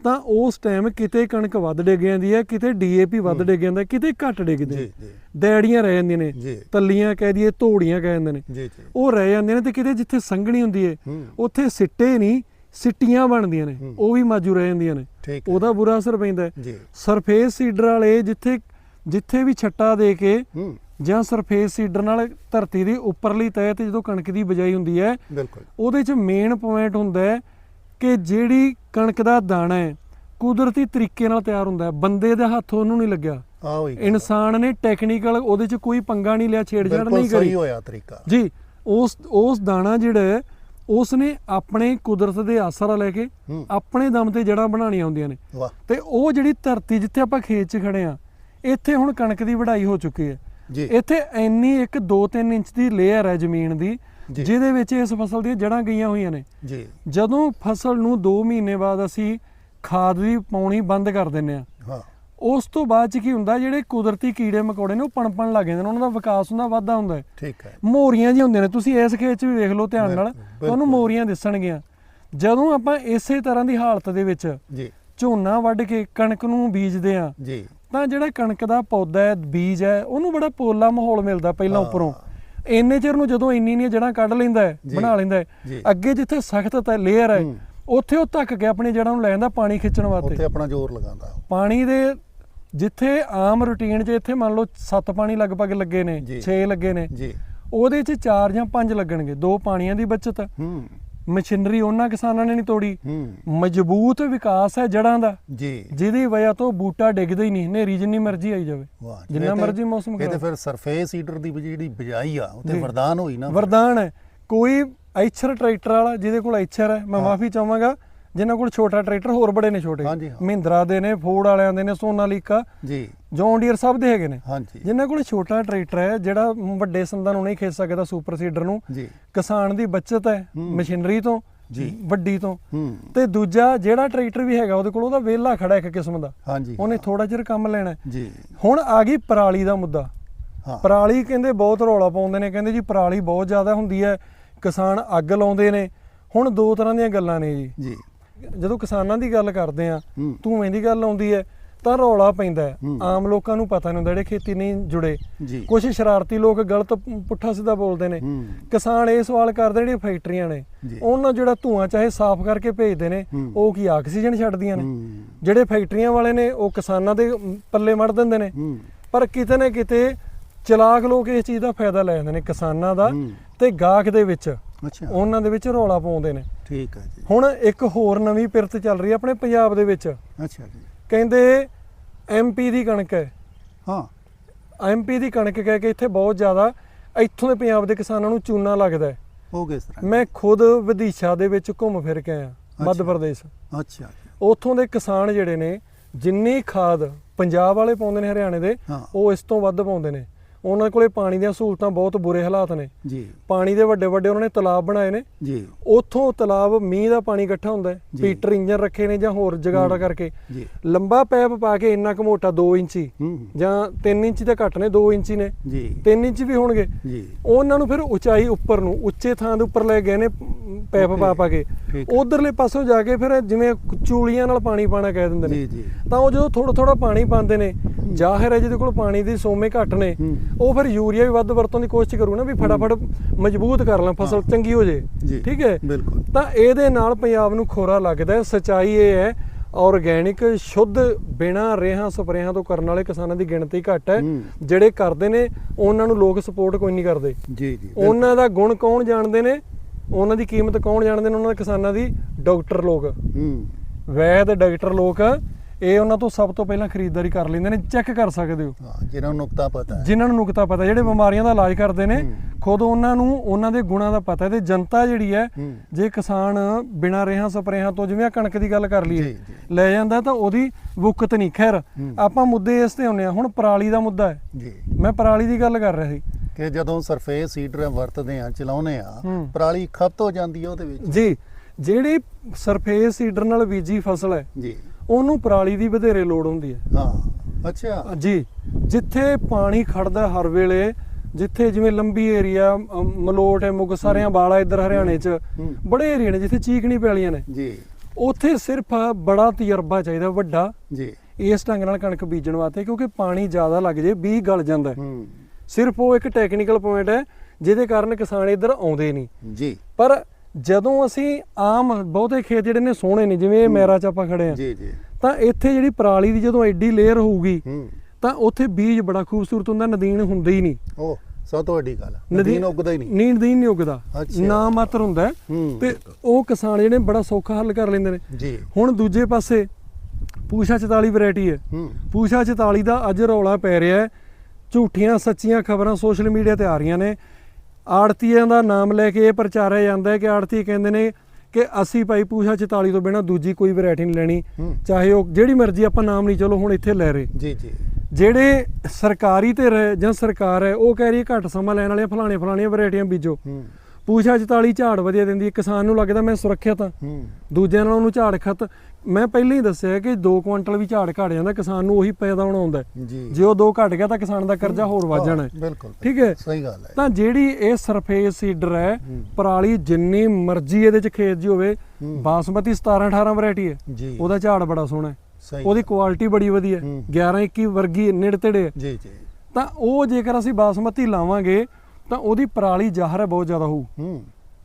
ਤਾਂ ਉਸ ਟਾਈਮ ਕਿਤੇ ਕਣਕ ਵੱਧ ਡਿੱਗ ਜਾਂਦੀ ਹੈ ਕਿਤੇ ਡੀਏਪੀ ਵੱਧ ਡਿੱਗ ਜਾਂਦਾ ਕਿਤੇ ਘੱਟ ਡਿੱਗਦੇ ਡੈੜੀਆਂ ਰਹਿ ਜਾਂਦੀਆਂ ਨੇ ਤੱਲੀਆਂ ਕਹਿ ਦਈਏ ਧੋੜੀਆਂ ਕਹਿ ਜਾਂਦੇ ਨੇ। ਉਹ ਰਹਿ ਜਾਂਦੇ ਨੇ ਤੇ ਕਿਤੇ ਜਿੱਥੇ ਸੰਘਣੀ ਹੁੰਦੀ ਹੈ ਉੱਥੇ ਸਿੱਟੇ ਨਹੀਂ ਸਿੱਟੀਆਂ ਬਣਦੀਆਂ ਨੇ। ਉਹ ਵੀ ਮਾਜੂ ਰਹਿ ਜਾਂਦੀਆਂ ਨੇ। ਉਹਦਾ ਬੁਰਾ ਅਸਰ ਪੈਂਦਾ ਸਰਫੇਸ ਸੀਡਰ ਵਾਲੇ ਜਿੱਥੇ ਜਿੱਥੇ ਵੀ ਛੱਟਾ ਦੇ ਕੇ ਜਾਂ ਸਰਫੇਸ ਸੀਡਰ ਨਾਲ ਧਰਤੀ ਦੀ ਉੱਪਰਲੀ ਤਹਿ ਤੇ ਜਦੋਂ ਕਣਕ ਦੀ ਬਿਜਾਈ ਹੁੰਦੀ ਹੈ ਉਹਦੇ 'ਚ ਮੇਨ ਪੁਆਇੰਟ ਹੁੰਦਾ ਹੈ ਕਿ ਜਿਹੜੀ ਕਣਕ ਦਾ ਦਾਣਾ ਹੈ ਕੁਦਰਤੀ ਤਰੀਕੇ ਨਾਲ ਤਿਆਰ ਹੁੰਦਾ ਹੈ। ਬੰਦੇ ਦੇ ਹੱਥ ਉਹਨੂੰ ਨਹੀਂ ਲੱਗਿਆ। ਆ ਹੋਈ। ਇਨਸਾਨ ਨੇ ਟੈਕਨੀਕਲ ਉਹਦੇ 'ਚ ਕੋਈ ਪੰਗਾ ਨਹੀਂ ਲਿਆ ਛੇੜਛਾੜ ਬਿਲਕੁਲ ਨਹੀਂ ਸਹੀ ਕਰੀ ਹੋਇਆ ਤਰੀਕਾ। ਜੀ ਉਸ ਉਸ ਦਾਣਾ ਜਿਹੜਾ ਹੈ ਉਸ ਨੇ ਆਪਣੇ ਕੁਦਰਤ ਦੇ ਆਸਰਾ ਲੈ ਕੇ ਹੂੰ। ਆਪਣੇ ਦਮ ਤੇ ਜੜਾਂ ਬਣਾਉਣੀਆਂ ਹੁੰਦੀਆਂ ਨੇ। ਤੇ ਉਹ ਜਿਹੜੀ ਧਰਤੀ ਜਿੱਥੇ ਆਪਾਂ ਖੇਤ 'ਚ ਖੜੇ ਆ ਇੱਥੇ ਹੁਣ ਕਣਕ ਦੀ ਵਢਾਈ ਹੋ ਚੁੱਕੀ ਹੈ। ਜੀ। ਇੱਥੇ ਇੰਨੀ ਇੱਕ 2-3 ਇੰਚ ਦੀ ਲੇਅਰ ਹੈ ਜ਼ਮੀਨ ਦੀ। ਜਿਹਦੇ ਵਿੱਚ ਇਸ ਫਸਲ ਦੀਆਂ ਜੜਾਂ ਗਈਆਂ ਹੋਈਆਂ ਨੇ। ਜੀ। ਜਦੋਂ ਫਸਲ ਨੂੰ 2 ਮਹੀਨੇ ਬਾਅਦ ਅਸੀਂ ਖਾਦ ਵੀ ਪਾਉਣੀ ਬੰਦ ਕਰ ਦਿੰਨੇ ਆ ਹਾਂ। ਉਸ ਤੋਂ ਬਾਅਦ ਚ ਕੀ ਹੁੰਦਾ ਜਿਹੜੇ ਕੁਦਰਤੀ ਕੀੜੇ ਮਕੌੜੇ ਨੇ ਉਹ ਪਣਪਣ ਲੱਗ ਜਾਂਦੇ ਨੇ ਉਹਨਾਂ ਦਾ ਵਿਕਾਸ ਹੁੰਦਾ ਵਾਧਾ ਹੁੰਦਾ ਹੈ। ਠੀਕ ਹੈ। ਮੋਰੀਆਂ ਜੀ ਹੁੰਦੀਆਂ ਨੇ ਤੁਸੀਂ ਇਸ ਖੇਤ 'ਚ ਵੀ ਵੇਖ ਲਓ ਧਿਆਨ ਨਾਲ ਤੁਹਾਨੂੰ। ਮੋਰੀਆਂ ਦਿਸਣਗੀਆਂ। ਜਦੋਂ ਆਪਾਂ ਇਸੇ ਤਰ੍ਹਾਂ ਦੀ ਹਾਲਤ ਦੇ ਵਿੱਚ ਜੀ। ਝੋਨਾ ਵੱਢ ਕੇ ਕਣਕ ਨੂੰ ਬੀਜਦੇ ਆ ਜੀ। ਤਾਂ ਜਿਹੜਾ ਕਣਕ ਦਾ ਪੌਦਾ ਹੈ ਬੀਜ ਹੈ ਉਹਨੂੰ ਬੜਾ ਪੋਲਾ ਮਾਹੌਲ ਮਿਲਦਾ ਪਹਿਲਾਂ। ਉੱਪਰੋਂ। ਇੰਨੇ ਚਿਰ ਨੂੰ ਜਦੋਂ ਇੰਨੀ ਇੰਨੀਆਂ ਜੜਾਂ ਕੱਢ ਲੈਂਦਾ ਹੈ। ਬਣਾ ਲੈਂਦਾ ਹੈ। ਅੱਗੇ ਜਿੱਥੇ ਸਖਤ ਲੇਅਰ ਹੈ। ਉੱਥੇ ਉਹ ਧੱਕ ਕੇ ਆਪਣੀ ਜੜਾਂ ਨੂੰ ਲੈ ਜਾਂਦਾ ਪਾਣੀ ਖਿੱਚਣ ਉੱਥੇ ਵਾਸਤੇ ਆਪਣਾ ਜ਼ੋਰ ਲਗਾਉਂਦਾ। ਪਾਣੀ ਦੇ ਜਿੱਥੇ ਆਮ ਰੁਟੀਨ 'ਚ ਇੱਥੇ ਮੰਨ ਲਓ 7 ਪਾਣੀ ਲਗਭਗ ਲੱਗੇ ਨੇ। 6 ਲੱਗੇ ਨੇ ਜੀ ਉਹਦੇ 'ਚ 4 ਜਾਂ 5 ਲੱਗਣਗੇ ਦੋ ਪਾਣੀਆਂ ਦੀ ਬਚਤ ਹੂੰ ਮਸ਼ੀਨਰੀ ਉਹਨਾਂ ਕਿਸਾਨਾਂ ਨੇ ਨਹੀਂ ਤੋੜੀ। ਮਜ਼ਬੂਤ ਵਿਕਾਸ ਹੈ ਜੜਾਂ ਦਾ। ਜੀ। ਜਿਹਦੀ ਵਜ੍ਹਾ ਤੋਂ ਬੂਟਾ ਡਿੱਗਦਾ ਹੀ ਨਹੀਂ ਹਨੇਰੀ ਜਿੰਨੀ ਮਰਜ਼ੀ ਆਈ ਜਾਵੇ। ਜਿੰਨਾ ਮਰਜ਼ੀ ਮੌਸਮ ਇਹ ਤੇ ਖਰਾਬ। ਫਿਰ ਸਰਫੇਸ ਹੀਟਰ ਦੀ ਜਿਹੜੀ ਬਜਾਈ ਆ ਉਹ ਤੇ। ਵਰਦਾਨ ਹੋਈ ਨਾ। ਵਰਦਾਨ ਹੈ। ਕੋਈ ਐਚਰ ਟਰੈਕਟਰ ਵਾਲਾ ਜਿਹਦੇ ਕੋਲ ਐਚਰ ਹੈ ਮੈਂ। ਮਾਫੀ ਚਾਹਾਂਗਾ ਜਿਨ੍ਹਾਂ ਕੋਲ ਛੋਟਾ ਟਰੈਕਟਰ ਹੋਰ ਬੜੇ ਨੇ ਛੋਟੇ। ਹਾਂਜੀ, ਹਾਂ। ਮਹਿੰਦਰਾ ਦੇ ਨੇ ਫੋਰਡ ਵਾਲਿਆਂ ਦੇ ਨੇ ਸੋਨਾਲੀਕਾ ਜੀ। ਜੌਨ ਡੀਅਰ ਸਭ ਦੇ ਹੈਗੇ ਨੇ। ਹਾਂਜੀ। ਜਿਨ੍ਹਾਂ ਕੋਲ ਛੋਟਾ ਟਰੈਕਟਰ ਹੈ ਜਿਹੜਾ ਵੱਡੇ ਸੰਦਾਂ ਨੂੰ ਨਹੀਂ ਖੇਚ ਸਕਦਾ ਸੁਪਰ ਸੀਡਰ ਨੂੰ ਜੀ। ਕਿਸਾਨ ਦੀ ਬਚਤ ਹੈ। ਮਸ਼ੀਨਰੀ ਤੋਂ ਜੀ। ਵੱਡੀ ਤੋਂ। ਹੂੰ। ਤੇ ਦੂਜਾ ਜਿਹੜਾ ਟਰੈਕਟਰ ਵੀ ਹੈਗਾ ਉਹਦੇ ਕੋਲ ਉਹਦਾ ਵਿਹਲਾ ਖੜਾ ਇੱਕ ਕਿਸਮ ਦਾ। ਹਾਂਜੀ ਉਹਨੇ ਥੋੜਾ ਜਿਹਾ ਕੰਮ ਲੈਣਾ ਹੈ। ਜੀ। ਹੁਣ ਆ ਗਈ ਪਰਾਲੀ ਦਾ ਮੁੱਦਾ। ਹਾਂ। ਪਰਾਲੀ ਕਹਿੰਦੇ ਬਹੁਤ ਰੌਲਾ ਪਾਉਂਦੇ ਨੇ ਕਹਿੰਦੇ ਜੀ ਪਰਾਲੀ ਬਹੁਤ ਜ਼ਿਆਦਾ ਹੁੰਦੀ ਹੈ ਕਿਸਾਨ ਅੱਗ ਲਾਉਂਦੇ ਨੇ। ਹੁਣ ਦੋ ਤਰ੍ਹਾਂ ਦੀਆਂ ਗੱਲਾਂ ਨੇ ਜੀ। ਜੀ। ਜਦੋਂ ਕਿਸਾਨਾਂ ਦੀ ਗੱਲ ਕਰਦੇ ਆ ਧੂਵੇਂ ਦੀ ਗੱਲ ਆਉਂਦੀ ਹੈ ਤਾਂ ਰੌਲਾ ਪੈਂਦਾ। ਆਮ ਲੋਕਾਂ ਨੂੰ ਪਤਾ ਨਹੀਂ ਹੁੰਦਾ ਜਿਹੜੇ ਖੇਤੀ ਨਹੀਂ ਜੁੜੇ। ਕੁਝ ਸ਼ਰਾਰਤੀ ਲੋਕ ਗਲਤ ਪੁੱਠਾ ਸਿੱਧਾ ਬੋਲਦੇ ਨੇ। ਕਿਸਾਨ ਇਹ ਸਵਾਲ ਕਰਦੇ ਨੇ ਜਿਹੜੀਆਂ ਫੈਕਟਰੀਆਂ ਨੇ। ਉਹਨਾਂ ਜਿਹੜਾ ਧੂਆਂ ਚਾਹੇ ਸਾਫ਼ ਕਰਕੇ ਭੇਜਦੇ ਨੇ। ਉਹ ਕੀ ਆਕਸੀਜਨ ਛੱਡਦੀਆਂ ਨੇ? ਜਿਹੜੇ ਫੈਕਟਰੀਆਂ ਵਾਲੇ ਨੇ ਉਹ ਕਿਸਾਨਾਂ ਦੇ ਪੱਲੇ ਮੜ ਦਿੰਦੇ ਨੇ। ਪਰ ਕਿਤੇ ਨਾ ਕਿਤੇ ਚਲਾਕ ਲੋਕ ਇਸ ਚੀਜ਼ ਦਾ ਫਾਇਦਾ ਲੈ ਜਾਂਦੇ ਨੇ ਕਿਸਾਨਾਂ ਦਾ। ਤੇ ਗਾਹਕ ਦੇ ਵਿੱਚ। ਅੱਛਾ। ਉਹਨਾਂ ਦੇ ਵਿੱਚ ਰੌਲਾ ਪਾਉਂਦੇ ਨੇ। ਠੀਕ ਹੈ ਜੀ। ਹੁਣ ਇੱਕ ਹੋਰ ਨਵੀਂ ਪਿਰਤ ਚੱਲ ਰਹੀ ਹੈ ਆਪਣੇ ਪੰਜਾਬ ਦੇ ਵਿੱਚ। ਅੱਛਾ ਜੀ। ਕਹਿੰਦੇ ਐਮਪੀ ਦੀ ਕਣਕ ਹੈ। ਹਾਂ। ਐਮਪੀ ਦੀ ਕਣਕ ਕਹਿ ਕੇ ਇੱਥੇ ਬਹੁਤ ਜ਼ਿਆਦਾ ਇੱਥੋਂ ਦੇ ਪੰਜਾਬ ਦੇ ਕਿਸਾਨਾਂ ਨੂੰ ਚੂਨਾ ਲੱਗਦਾ ਹੈ। ਹੋ ਇਸ ਤਰ੍ਹਾਂ। ਮੈਂ ਖੁਦ ਵਿਦਿਸ਼ਾ ਦੇ ਵਿੱਚ ਘੁੰਮ ਫਿਰ ਕੇ ਆਇਆ ਮੱਧ। ਪ੍ਰਦੇਸ਼। ਅੱਛਾ ਉੱਥੋਂ ਦੇ ਕਿਸਾਨ ਜਿਹੜੇ ਨੇ ਜਿੰਨੀ ਖਾਦ ਪੰਜਾਬ ਵਾਲੇ ਪਾਉਂਦੇ ਨੇ ਹਰਿਆਣੇ ਦੇ ਉਹ ਇਸ ਤੋਂ ਵੱਧ ਪਾਉਂਦੇ ਨੇ। ਉਹਨਾਂ ਕੋਲੇ ਪਾਣੀ ਦੀਆਂ ਸਹੂਲਤਾਂ ਬਹੁਤ ਬੁਰੇ ਹਾਲਾਤ ਨੇ। ਜੀ। ਪਾਣੀ ਦੇ ਵੱਡੇ ਵੱਡੇ ਉਹਨਾਂ ਨੇ ਤਲਾਬ ਬਣਾਏ ਨੇ। ਜੀ। ਉੱਥੋਂ ਤਲਾਬ ਮੀਂਹ ਦਾ ਪਾਣੀ ਇਕੱਠਾ ਹੁੰਦਾ ਹੈ। ਪੀਟਰ ਇੰਜਨ ਰੱਖੇ ਨੇ ਜਾਂ ਹੋਰ ਜਗਾੜ ਕਰਕੇ। ਜੀ। ਲੰਬਾ ਪੈਪ ਪਾ ਕੇ ਇੰਨਾ ਕੁ ਮੋਟਾ 2 ਇੰਚੀ ਜਾਂ 3 ਇੰਚੀ ਤਾਂ ਘੱਟ ਨੇ 2 ਇੰਚੀ ਨੇ। ਜੀ। 3 ਇੰਚ ਵੀ ਹੋਣਗੇ। ਜੀ। ਉਹਨਾਂ ਨੂੰ ਫਿਰ ਉਚਾਈ ਉੱਪਰ ਨੂੰ ਉੱਚੇ ਥਾਂ ਦੇ ਉੱਪਰ ਲੈ ਗਏ ਨੇ ਪੈਪ ਪਾ ਪਾ ਕੇ। ਉਧਰਲੇ ਪਾਸੋਂ ਜਾ ਕੇ ਫਿਰ ਜਿਵੇਂ ਚੂਲੀਆਂ ਨਾਲ ਪਾਣੀ ਪਾਣਾ ਕਹਿ ਦਿੰਦੇ ਨੇ। ਤਾਂ ਉਹ ਜਦੋਂ ਥੋੜਾ ਥੋੜਾ ਪਾਣੀ ਪਾਉਂਦੇ ਨੇ ਜ਼ਾਹਿਰ ਹੈ ਜਿਹਦੇ ਕੋਲ ਪਾਣੀ ਦੀ ਸੋਮੇ ਘੱਟ ਨੇ। ਉਹ ਫਿਰ ਯੂਰੀਆ ਵੀ ਵੱਧ ਵਰਤੋਂ ਦੀ ਕੋਸ਼ਿਸ਼ ਕਰੂ ਨਾ ਵੀ ਫਟਾਫਟ ਮਜ਼ਬੂਤ ਕਰ ਲਾਂ ਫਸਲ ਚੰਗੀ ਹੋ ਜੇ। ਠੀਕ ਹੈ? ਤਾਂ ਇਹਦੇ ਨਾਲ ਪੰਜਾਬ ਨੂੰ ਖੋਰਾ ਲੱਗਦਾ ਹੈ। ਸਚਾਈ ਇਹ ਹੈ ਆਰਗੈਨਿਕ ਸ਼ੁੱਧ ਬਿਨਾ ਰੇਹਾਂ ਸਪਰੇਹਾਂ ਤੋਂ ਕਰਨ ਵਾਲੇ ਕਿਸਾਨਾਂ ਦੀ ਗਿਣਤੀ ਘੱਟ ਹੈ। ਹੂੰ। ਜਿਹੜੇ ਕਰਦੇ ਨੇ ਉਹਨਾਂ ਨੂੰ ਲੋਕ ਸਪੋਰਟ ਕੋਈ ਨਹੀਂ ਕਰਦੇ। ਜੀ ਜੀ ਉਹਨਾਂ ਦਾ ਗੁਣ ਕੌਣ ਜਾਣਦੇ ਨੇ? ਉਹਨਾਂ ਦੀ ਕੀਮਤ ਕੌਣ ਜਾਣਦੇ ਨੇ? ਉਹਨਾਂ ਦੇ ਕਿਸਾਨਾਂ ਦੀ ਡਾਕਟਰ ਲੋਕ। ਹੂੰ। ਵੈਦ ਡਾਕਟਰ ਲੋਕ। ਇਹ ਉਹਨਾਂ ਤੋਂ ਸਭ ਤੋਂ ਪਹਿਲਾਂ ਖਰੀਦਦਾਰੀ ਕਰ ਲੈਂਦੇ ਨੇ ਚੈੱਕ ਕਰ ਸਕਦੇ ਹੋ ਹਾਂ ਜਿਹਨਾਂ ਨੂੰ ਨੁਕਤਾ ਪਤਾ ਹੈ ਜਿਨ੍ਹਾਂ ਨੂੰ ਨੁਕਤਾ ਪਤਾ ਜਿਹੜੇ ਬਿਮਾਰੀਆਂ ਦਾ ਇਲਾਜ ਕਰਦੇ ਨੇ। ਖੁਦ ਉਹਨਾਂ ਨੂੰ ਉਹਨਾਂ ਦੇ ਗੁਣਾਂ ਦਾ ਪਤਾ ਹੈ ਤੇ ਜਨਤਾ ਜਿਹੜੀ ਹੈ। ਜੇ ਕਿਸਾਨ ਬਿਨਾਂ ਰੇਹਾਂ ਸਪਰੇਹਾਂ ਤੋਂ ਜਿਵੇਂ ਕਣਕ ਦੀ ਗੱਲ ਕਰ ਲਈਏ। ਲੈ ਜਾਂਦਾ ਤਾਂ ਉਹਦੀ ਵੁਕਤ ਨਹੀਂ ਖੈਰ। ਆਪਾਂ ਮੁੱਦੇ ਇਸ ਤੇ ਆਉਂਦੇ ਆ ਹੁਣ ਪਰਾਲੀ ਦਾ ਮੁੱਦਾ ਹੈ ਜੀ ਮੈਂ ਪਰਾਲੀ ਦੀ ਗੱਲ ਕਰ ਰਿਹਾ ਸੀ ਕਿ ਜਦੋਂ ਸਰਫੇਸ ਹੀਟਰ ਵਰਤਦੇ ਆ ਚਲਾਉਨੇ ਆ। ਪਰਾਲੀ ਖਪਤ ਹੋ ਜਾਂਦੀ ਹੈ ਉਹਦੇ ਵਿੱਚ ਜੀ ਜਿਹੜੀ ਸਰਫੇਸ ਸੀਡਰ ਨਾਲ ਬੀਜੀ ਫਸਲ ਹੈ ਜੀ ਉਹਨੂੰ ਪਰਾਲੀ ਦੀ ਵਧੇਰੇ ਲੋੜ ਹੁੰਦੀ ਹੈ। ਹਾਂ ਅੱਛਾ। ਜੀ ਜਿੱਥੇ ਪਾਣੀ ਖੜਦਾ ਹਰ ਵੇਲੇ ਜਿੱਥੇ ਜਿਵੇਂ ਲੰਬੀ ਏਰੀਆ ਮਲੋਟ ਹੈ। ਮੁਗਸਰਿਆਂ ਵਾਲਾ ਇੱਧਰ ਹਰਿਆਣੇ 'ਚ। ਬੜੇ ਏਰੀਆ ਨੇ ਜਿੱਥੇ ਚੀਕਣੀ ਪੈਲੀਆਂ ਨੇ। ਜੀ। ਉੱਥੇ ਸਿਰਫ ਬੜਾ ਤਜਰਬਾ ਚਾਹੀਦਾ ਵੱਡਾ। ਜੀ। ਇਸ ਢੰਗ ਨਾਲ ਕਣਕ ਬੀਜਣ ਵਾਸਤੇ ਕਿਉਂਕਿ ਪਾਣੀ ਜ਼ਿਆਦਾ ਲੱਗ ਜੇ ਬੀਜ ਗਲ ਜਾਂਦਾ। ਸਿਰਫ ਉਹ ਇੱਕ ਟੈਕਨੀਕਲ ਪੁਆਇੰਟ ਹੈ ਜਿਹਦੇ ਕਾਰਨ ਕਿਸਾਨ ਇੱਧਰ ਆਉਂਦੇ ਨਹੀਂ। ਜੀ। ਪਰ ਜਦੋਂ ਅਸੀਂ ਆਮ ਬਹੁਤੇ ਖੇਤ ਜਿਹੜੇ ਨੇ ਸੋਹਣੇ ਨੇ ਜਿਵੇਂ ਇਹ ਮੈਰਾ ਚ ਆਪਾਂ ਖੜੇ ਆ ਜੀ ਜੀ। ਤਾਂ ਇੱਥੇ ਜਿਹੜੀ ਪਰਾਲੀ ਦੀ ਜਦੋਂ ਐਡੀ ਲੇਅਰ ਹੋਊਗੀ ਤਾਂ ਉੱਥੇ ਬੀਜ ਬੜਾ ਖੂਬਸੂਰਤ ਹੁੰਦਾ ਨਦੀਨ ਹੁੰਦਾ ਹੀ ਨਹੀਂ। ਉਹ ਸਭ ਤੋਂ ਵੱਡੀ ਗੱਲ ਨਦੀਨ ਉੱਗਦਾ ਹੀ ਨਹੀਂ। ਨੀਂਦ ਦੀ ਨਹੀਂ ਉੱਗਦਾ। ਨਾ ਮਾਤਰ ਹੁੰਦਾ। ਤੇ ਉਹ ਕਿਸਾਨ ਜਿਹੜੇ ਬੜਾ ਸੌਖਾ ਹੱਲ ਕਰ ਲੈਂਦੇ ਨੇ। ਜੀ। ਹੁਣ ਦੂਜੇ ਪਾਸੇ ਪੂਸ਼ਾ 44 ਵੈਰਾਈਟੀ ਹੈ। ਹੂੰ। ਪੂਸ਼ਾ 44 ਦਾ ਅੱਜ ਰੌਲਾ ਪੈ ਰਿਹਾ ਹੈ। ਝੂਠੀਆਂ ਸੱਚੀਆਂ ਖਬਰਾਂ ਸੋਸ਼ਲ ਮੀਡੀਆ ਤੇ ਆ ਰਹੀਆਂ ਨੇ। ਆੜਤੀਆਂ ਦਾ ਨਾਮ ਲੈ ਕੇ ਇਹ ਪ੍ਰਚਾਰਿਆ ਜਾਂਦਾ ਹੈ ਕਿ ਆੜਤੀ ਕਹਿੰਦੇ ਨੇ ਕਿ ਅਸੀਂ ਭਾਈ ਪੂਸ਼ਾ 44 ਤੋਂ ਬਿਨਾ ਦੂਜੀ ਕੋਈ ਵੈਰਾਈਟੀ ਨਹੀਂ ਲੈਣੀ ਚਾਹੇ ਉਹ ਜਿਹੜੀ ਮਰਜ਼ੀ ਆਪਾਂ ਨਾਮ ਨਹੀਂ ਚਲੋ ਹੁਣ ਇੱਥੇ ਲੈ ਰਹੇ। ਜੀ ਜੀ। ਜਿਹੜੇ ਸਰਕਾਰੀ ਤੇ ਰਹੇ ਜਾਂ ਸਰਕਾਰ ਹੈ ਉਹ ਕਹਿ ਰਹੀ ਘੱਟ ਸਮਾਂ ਲੈਣ ਵਾਲੀਆਂ ਫਲਾਣੇ ਫਲਾਣੀਆਂ ਵੈਰਾਈਟੀਆਂ ਬੀਜੋ। ਪੂਸ਼ਾ 44 ਝਾੜ ਵਧੀਆ ਦਿੰਦੀ ਹੈ ਕਿਸਾਨ ਨੂੰ ਲੱਗਦਾ ਮੈਂ ਸੁਰੱਖਿਅਤ ਹੂੰ। ਦੂਜਿਆਂ ਨਾਲੋਂ ਉਹਨੂੰ ਝਾੜ ਖਤ ਮੈਂ ਪਹਿਲਾਂ ਹੀ ਦੱਸਿਆ ਕਿ 2 ਕੁਇੰਟਲ ਵੀ ਝਾੜ ਘਟ ਜਾਂਦਾ ਕਿਸਾਨ ਨੂੰ ਉਹੀ ਪੈਦਾ ਹੋਣਾ ਹੁੰਦਾ। ਜੀ। ਜੇ ਉਹ 2 ਘਟ ਗਿਆ ਤਾਂ ਕਿਸਾਨ ਦਾ ਕਰਜ਼ਾ ਹੋਰ ਵੱਧ ਜਾਣਾ ਹੈ। ਬਿਲਕੁਲ ਠੀਕ ਹੈ? ਸਹੀ ਗੱਲ ਹੈ। ਤਾਂ ਜਿਹੜੀ ਇਹ ਸਰਫੇਸ ਸੀਡਰ ਹੈ। ਪਰਾਲੀ ਜਿੰਨੀ ਮਰਜ਼ੀ ਇਹਦੇ ਚ ਖੇਤ ਜੀ ਹੋਵੇ। ਬਾਸਮਤੀ 17 18 ਵੈਰਾਈਟੀ ਹੈ। ਉਹਦਾ ਝਾੜ ਬੜਾ ਸੋਹਣਾ ਹੈ। ਉਹਦੀ ਕੁਆਲਿਟੀ ਬੜੀ ਵਧੀਆ ਹੂੰ। 11 21 ਵਰਗੀ ਨੇੜੇ ਤੇੜੇ ਹੈ। ਜੀ ਜੀ। ਤਾਂ ਉਹ ਜੇਕਰ ਅਸੀਂ ਬਾਸਮਤੀ ਲਾਵਾਂਗੇ ਤਾਂ ਉਹਦੀ ਪਰਾਲੀ ਜ਼ਾਹਰ ਬਹੁਤ ਜ਼ਿਆਦਾ ਹੋਊ।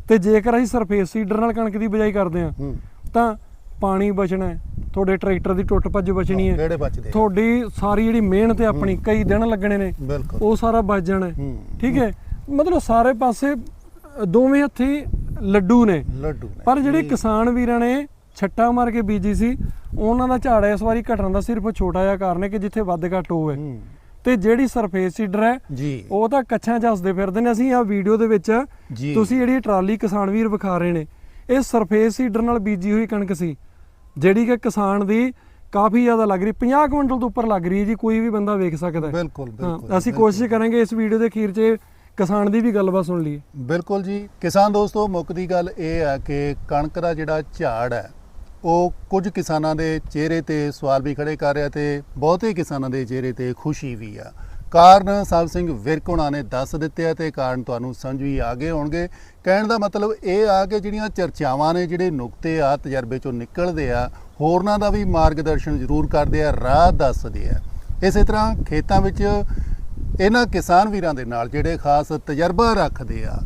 ਤੇ ਜੇਕਰ ਅਸੀਂ ਸਰਫੇਸ ਸੀਡਰ ਨਾਲ ਕਣਕ ਦੀ ਬਿਜਾਈ ਕਰਦੇ ਹੂੰ। ਤਾਂ ਪਾਣੀ ਬਚਣਾ ਹੈ। ਤੁਹਾਡੇ ਟਰੈਕਟਰ ਦੀ ਟੁੱਟ ਭੱਜ ਬਚਣੀ ਹੈ। ਬਚਦੇ? ਤੁਹਾਡੀ ਸਾਰੀ ਜਿਹੜੀ ਮਿਹਨਤ ਹੈ ਆਪਣੀ ਕਈ ਦਿਨ ਲੱਗਣੇ ਨੇ। ਉਹ ਸਾਰਾ ਬਚ ਜਾਣਾ ਹੈ। ਠੀਕ ਹੈ? ਮਤਲਬ ਸਾਰੇ ਪਾਸੇ ਦੋਵੇਂ ਹੱਥੀ ਲੱਡੂ ਨੇ। ਲੱਡੂ ਪਰ ਜਿਹੜੇ। ਕਿਸਾਨ ਵੀਰਾਂ ਨੇ ਛੱਟਾ ਮਾਰ ਕੇ ਬੀਜੀ ਸੀ ਉਹਨਾਂ ਦਾ ਝਾੜ ਇਸ ਵਾਰੀ ਘਟਣ ਦਾ ਸਿਰਫ ਛੋਟਾ ਜਿਹਾ ਕਾਰਨ ਹੈ ਕਿ ਜਿੱਥੇ ਵੱਧ ਘੱਟ ਹੋਵੇ। ਹੂੰ, ਤੇ ਜਿਹੜੀ ਸਰਫੇਸ ਸੀਡਰ ਹੈ ਜੀ। ਉਹ ਤਾਂ ਕੱਛਾਂ 'ਚ ਹੱਸਦੇ ਫਿਰਦੇ ਨੇ। ਅਸੀਂ ਆ ਵੀਡੀਓ ਦੇ ਵਿੱਚ ਤੁਸੀਂ ਜਿਹੜੀ ਟਰਾਲੀ ਕਿਸਾਨ ਵੀਰ ਵਿਖਾ ਰਹੇ ਨੇ ਇਹ ਸਰਫੇਸ ਸੀਡਰ ਨਾਲ ਬੀਜੀ ਹੋਈ ਕਣਕ ਸੀ। ਜਿਹੜੀ ਕਿ ਕਿਸਾਨ ਦੀ ਕਾਫੀ ਜ਼ਿਆਦਾ ਲੱਗ ਰਹੀ 50 ਕੁਇੰਟਲ ਤੋਂ ਉੱਪਰ ਲੱਗ ਰਹੀ ਹੈ ਜੀ ਕੋਈ ਵੀ ਬੰਦਾ ਵੇਖ ਸਕਦਾ ਹੈ। ਬਿਲਕੁਲ ਬਿਲਕੁਲ ਅਸੀਂ। ਕੋਸ਼ਿਸ਼ ਕਰਾਂਗੇ ਇਸ ਵੀਡੀਓ ਦੇ ਅਖੀਰ 'ਚ ਕਿਸਾਨ ਦੀ ਵੀ ਗੱਲਬਾਤ ਸੁਣ ਲਈਏ। ਬਿਲਕੁਲ ਜੀ। ਕਿਸਾਨ ਦੋਸਤੋ ਮੁੱਖ ਦੀ ਗੱਲ ਇਹ ਹੈ ਕਿ ਕਣਕ ਦਾ ਜਿਹੜਾ ਝਾੜ ਹੈ ਉਹ ਕੁਝ ਕਿਸਾਨਾਂ ਦੇ ਚਿਹਰੇ ਤੇ ਸਵਾਲ ਵੀ ਖੜੇ ਕਰ ਰਿਹਾ ਤੇ ਬਹੁਤੇ ਕਿਸਾਨਾਂ ਦੇ ਚਿਹਰੇ ਤੇ ਖੁਸ਼ੀ ਵੀ ਆ। ਕਾਰਨ ਸਾਹਿਬ ਸਿੰਘ ਵਿਰਕ ਹੋਣਾ ਨੇ ਦੱਸ ਦਿੱਤੇ ਆ ਤੇ ਕਾਰਨ ਤੁਹਾਨੂੰ ਸਮਝ ਵੀ ਆ ਗਏ ਹੋਣਗੇ। ਕਹਿਣ ਦਾ ਮਤਲਬ ਇਹ ਆ ਕਿ ਜਿਹੜੀਆਂ ਚਰਚਾਵਾਂ ਨੇ, ਜਿਹੜੇ ਨੁਕਤੇ ਆ, ਤਜਰਬੇ ਚੋਂ ਨਿਕਲਦੇ ਆ, ਹੋਰਨਾਂ ਦਾ ਵੀ ਮਾਰਗਦਰਸ਼ਨ ਜ਼ਰੂਰ ਕਰਦੇ ਆ, ਰਾਹ ਦੱਸਦੇ ਆ। ਇਸੇ ਤਰ੍ਹਾਂ ਖੇਤਾਂ ਵਿੱਚ ਇਹਨਾਂ ਕਿਸਾਨ ਵੀਰਾਂ ਦੇ ਨਾਲ ਜਿਹੜੇ ਖਾਸ ਤਜਰਬਾ ਰੱਖਦੇ ਆ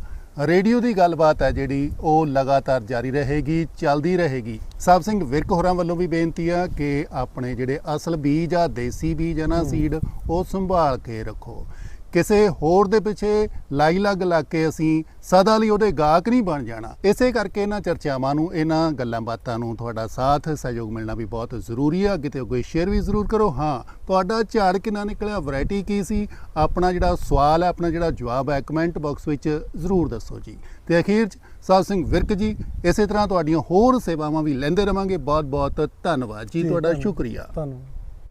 ਰੇਡੀਓ ਦੀ ਗੱਲਬਾਤ ਹੈ ਜਿਹੜੀ ਉਹ ਲਗਾਤਾਰ ਜਾਰੀ ਰਹੇਗੀ ਚੱਲਦੀ ਰਹੇਗੀ। ਸਾਹਿਬ ਸਿੰਘ ਵਿਰਕ ਹੋਰਾਂ ਵੱਲੋਂ ਵੀ ਬੇਨਤੀ ਆ ਕਿ ਆਪਣੇ ਜਿਹੜੇ ਅਸਲ ਬੀਜ ਆ ਦੇਸੀ ਬੀਜ ਆ ਨਾ ਸੀਡ ਉਹ ਸੰਭਾਲ ਕੇ ਰੱਖੋ। ਕਿਸੇ ਹੋਰ ਦੇ ਪਿੱਛੇ ਲਾਈ ਲੱਗ ਲੱਗ ਕੇ ਅਸੀਂ ਸਦਾ ਲਈ ਉਹਦੇ ਗਾਹਕ ਨਹੀਂ ਬਣ ਜਾਣਾ। ਇਸੇ ਕਰਕੇ ਇਹਨਾਂ ਚਰਚਾਵਾਂ ਨੂੰ ਇਹਨਾਂ ਗੱਲਾਂ ਬਾਤਾਂ ਨੂੰ ਤੁਹਾਡਾ ਸਾਥ ਸਹਿਯੋਗ ਮਿਲਣਾ ਵੀ ਬਹੁਤ ਜ਼ਰੂਰੀ ਆ। ਅੱਗੇ ਤੇ ਕੋਈ ਸ਼ੇਅਰ ਵੀ ਜ਼ਰੂਰ ਕਰੋ। ਹਾਂ ਤੁਹਾਡਾ ਝਾੜ ਕਿੰਨਾ ਨਿਕਲਿਆ ਵੈਰਾਈਟੀ ਕੀ ਸੀ? ਆਪਣਾ ਜਿਹੜਾ ਸਵਾਲ ਹੈ ਆਪਣਾ ਜਿਹੜਾ ਜਵਾਬ ਹੈ ਕਮੈਂਟ ਬਾਕਸ ਵਿੱਚ ਜ਼ਰੂਰ ਦੱਸੋ ਜੀ। ਤੇ ਅਖੀਰ ਚ ਸਾਹਿਬ ਸਿੰਘ ਵਿਰਕ ਜੀ ਇਸੇ ਤਰ੍ਹਾਂ ਤੁਹਾਡੀਆਂ ਹੋਰ ਸੇਵਾਵਾਂ ਵੀ ਲੈਂਦੇ ਰਵਾਂਗੇ। ਬਹੁਤ ਬਹੁਤ ਧੰਨਵਾਦ ਜੀ ਤੁਹਾਡਾ। ਸ਼ੁਕਰੀਆ। ਧੰਨਵਾਦ।